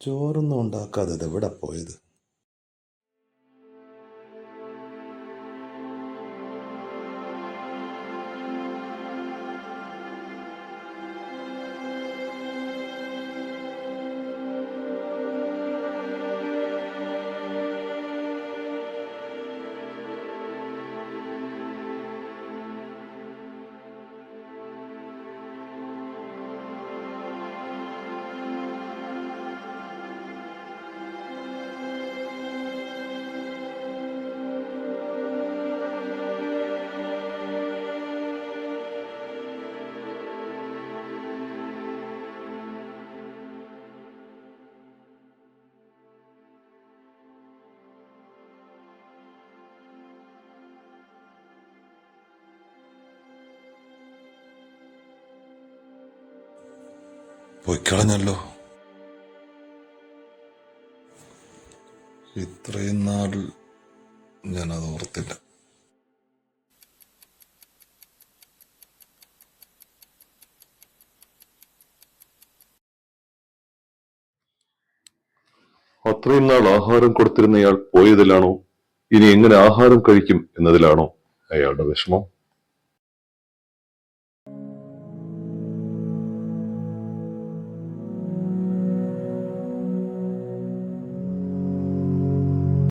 ചോറൊന്നും ഉണ്ടാക്കാതെ ഇത് എവിടെ പോയത്? പൊയ്ക്കളഞ്ഞല്ലോ ഇത്രയും നാൾ ഞാനത് ഓർത്തില്ല. അത്രയും നാൾ ആഹാരം കൊടുത്തിരുന്നയാൾ പോയതിലാണോ? ഇനി എങ്ങനെ ആഹാരം കഴിക്കും എന്നതിലാണോ അയാളുടെ വിഷമം?